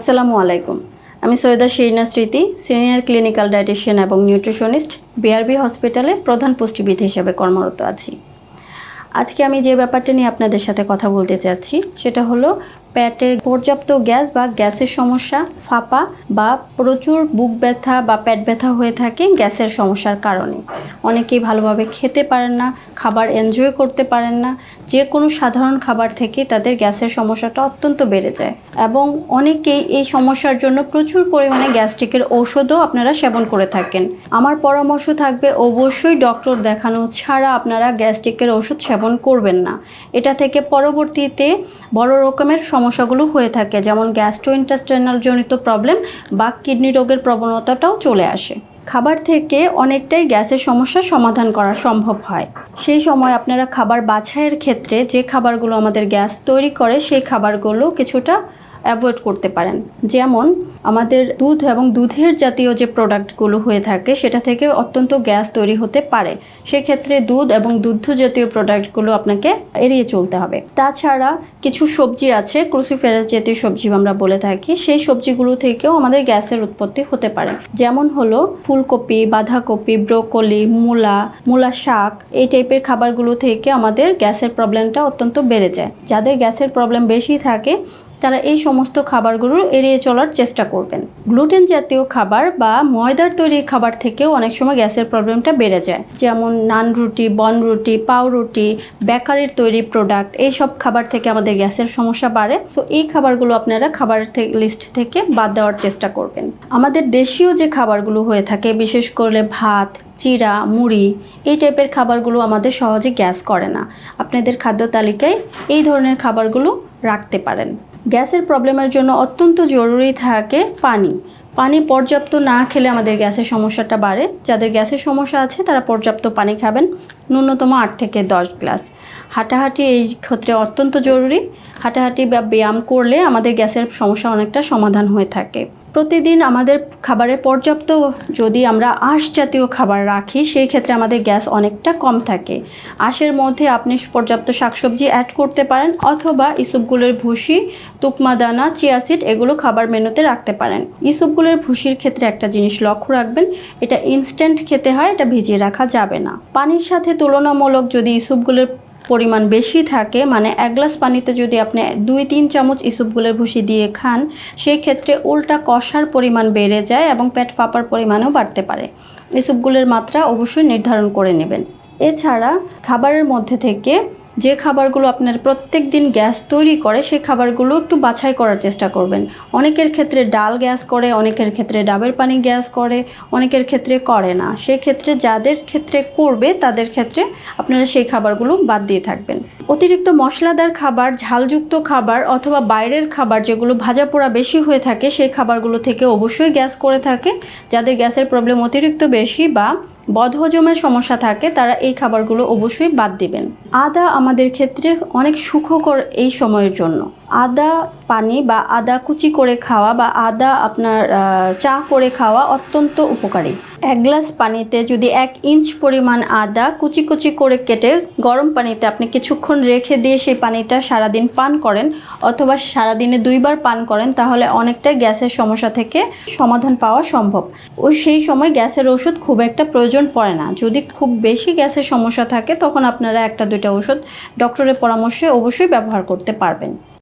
আসসালামু আলাইকুম। আমি Syeda Shirina Smriti, senior clinical dietitian এবং নিউট্রিশনিস্ট বিআরবি হসপিটালে প্রধান পুষ্টিবিদ হিসেবে কর্মরত আছি। আজকে আমি যে ব্যাপারটা নিয়ে আপনাদের সাথে কথা বলতে চাচ্ছি, সেটা হলো পেটের পর্যাপ্ত গ্যাস বা গ্যাসের সমস্যা, ফাঁপা বা প্রচুর বুক ব্যথা বা পেট ব্যথা হয়ে থাকে গ্যাসের সমস্যার কারণে। অনেকেই ভালোভাবে খেতে পারেন না, খাবার এনজয় করতে পারেন না যে কোনো সাধারণ খাবার থেকে তাদের গ্যাসের সমস্যাটা অত্যন্ত বেড়ে যায়। এবং অনেকেই এই সমস্যার জন্য প্রচুর পরিমাণে গ্যাস্ট্রিকের ঔষধও আপনারা সেবন করে থাকেন। আমার পরামর্শ থাকবে অবশ্যই ডক্টর দেখানো ছাড়া আপনারা গ্যাস্ট্রিকের ওষুধ সেবন করবেন না। এটা থেকে পরবর্তীতে বড় রকমের সমস্যাগুলো হয়ে থাকে, যেমন গ্যাস্ট্রোইন্টেস্টাইনাল জনিত প্রবলেম বা কিডনি রোগের প্রবণতাটাও চলে আসে। খাবার থেকে অনেকটাই গ্যাসের সমস্যার সমাধান করা সম্ভব হয়। সেই সময় আপনারা খাবার বাছাইয়ের ক্ষেত্রে যে খাবারগুলো আমাদের গ্যাস তৈরি করে, সেই খাবারগুলো কিছুটা অ্যাভয়েড করতে পারেন। যেমন আমাদের দুধ এবং দুধের জাতীয় যে প্রোডাক্টগুলো হয়ে থাকে, সেটা থেকে অত্যন্ত গ্যাস তৈরি হতে পারে। সেক্ষেত্রে দুধ এবং দুগ্ধ জাতীয় প্রোডাক্টগুলো আপনাকে এড়িয়ে চলতে হবে। তাছাড়া কিছু সবজি আছে ক্রুসিফেরাস জাতীয় সবজি আমরা বলে থাকি। সেই সবজিগুলো থেকেও আমাদের গ্যাসের উৎপত্তি হতে পারে। যেমন হলো ফুলকপি, বাঁধাকপি, ব্রোকলি, মূলা মূলা শাক, এই টাইপের খাবারগুলো থেকে আমাদের গ্যাসের প্রবলেমটা অত্যন্ত বেড়ে যায়। যাদের গ্যাসের প্রবলেম বেশি থাকে তারা এই সমস্ত খাবারগুলো এড়িয়ে চলার চেষ্টা করবেন। গ্লুটেন জাতীয় খাবার বা ময়দার তৈরি খাবার থেকেও অনেক সময় গ্যাসের প্রবলেমটা বেড়ে যায়। যেমন নান রুটি, বন রুটি পাউ রুটি, বেকারির তৈরি প্রোডাক্ট এই সব খাবার থেকে আমাদের গ্যাসের সমস্যা বাড়ে। তো এই খাবারগুলো আপনারা খাবারের লিস্ট থেকে বাদ দেওয়ার চেষ্টা করবেন। আমাদের দেশীয় যে খাবারগুলো হয়ে থাকে, বিশেষ করে ভাত চিরা মুড়ি, এই টাইপের খাবারগুলো আমাদের সহজে গ্যাস করে না। আপনাদের খাদ্য তালিকায় এই ধরনের খাবারগুলো রাখতে পারেন। গ্যাসের প্রবলেমের জন্য অত্যন্ত জরুরি থাকে পানি। পানি পর্যাপ্ত না খেলে আমাদের গ্যাসের সমস্যাটা বাড়ে। যাদের গ্যাসের সমস্যা আছে, তারা পর্যাপ্ত পানি খাবেন ন্যূনতম আট থেকে দশ গ্লাস। হাঁটাহাঁটি এই ক্ষেত্রে অত্যন্ত জরুরি। হাঁটাহাঁটি বা ব্যায়াম করলে আমাদের গ্যাসের সমস্যা অনেকটা সমাধান হয়ে থাকে। প্রতিদিন আমাদের খাবারে পর্যাপ্ত যদি আমরা আঁশ জাতীয় খাবার রাখি, সেই ক্ষেত্রে আমাদের গ্যাস অনেকটা কম থাকে। আঁশের মধ্যে আপনি পর্যাপ্ত শাকসবজি অ্যাড করতে পারেন অথবা ইসুপগুলোর ভুসি, তুকমা দানা চিয়াসিড এগুলো খাবার মেনুতে রাখতে পারেন। ইসুপগুলোর ভুসির ক্ষেত্রে একটা জিনিস লক্ষ্য রাখবেন, এটা ইনস্ট্যান্ট খেতে হয়, এটা ভিজিয়ে রাখা যাবে না। পানির সাথে তুলনামূলক যদি ইসুপগুলোর পরিমাণ বেশি থাকে মানে এক গ্লাস পানিতে যদি আপনি দুই, তিন চামচ ইসুপগুলের ভুসি দিয়ে খান সেই ক্ষেত্রে উল্টা কষার পরিমাণ বেড়ে যায় এবং পেট ফাঁপার পরিমাণও বাড়তে পারে। ইসুপগুলের মাত্রা অবশ্যই নির্ধারণ করে নেবেন। এছাড়া খাবারের মধ্যে থেকে যে খাবারগুলো আপনার প্রত্যেক দিন গ্যাস তৈরি করে, সেই খাবারগুলো একটু বাছাই করার চেষ্টা করবেন। অনেকের ক্ষেত্রে ডাল গ্যাস করে, অনেকের ক্ষেত্রে ডাবের পানি গ্যাস করে, অনেকের ক্ষেত্রে করে না। সেক্ষেত্রে যাদের ক্ষেত্রে করবে, তাদের ক্ষেত্রে আপনারা সেই খাবারগুলো বাদ দিয়ে থাকবেন। অতিরিক্ত মশলাদার খাবার, ঝালযুক্ত খাবার অথবা বাইরের খাবার যেগুলো ভাজা পোড়া বেশি হয়ে থাকে, সেই খাবারগুলো থেকে অবশ্যই গ্যাস করে থাকে। যাদের গ্যাসের প্রবলেম অতিরিক্ত বেশি বা বদহজমের সমস্যা থাকে, তারা এই খাবারগুলো অবশ্যই বাদ দিবেন। আদা আমাদের ক্ষেত্রে অনেক সুখকর এই সময়ের জন্য। আদা পানি বা আদা কুচি করে খাওয়া বা আদা আপনার চা করে খাওয়া অত্যন্ত উপকারী। এক গ্লাস পানিতে যদি এক ইঞ্চ পরিমাণ আদা কুচি কুচি করে কেটে গরম পানিতে আপনি কিছুক্ষণ রেখে দিয়ে সেই পানিটা সারাদিন পান করেন অথবা সারাদিনে দুইবার পান করেন, তাহলে অনেকটাই গ্যাসের সমস্যা থেকে সমাধান পাওয়া সম্ভব। ও সেই সময় গ্যাসের ওষুধ খুব একটা প্রয়োজন পড়ে না। যদি খুব বেশি গ্যাসের সমস্যা থাকে, তখন আপনারা একটা দুইটা ওষুধ ডক্টরের পরামর্শে অবশ্যই ব্যবহার করতে পারবেন।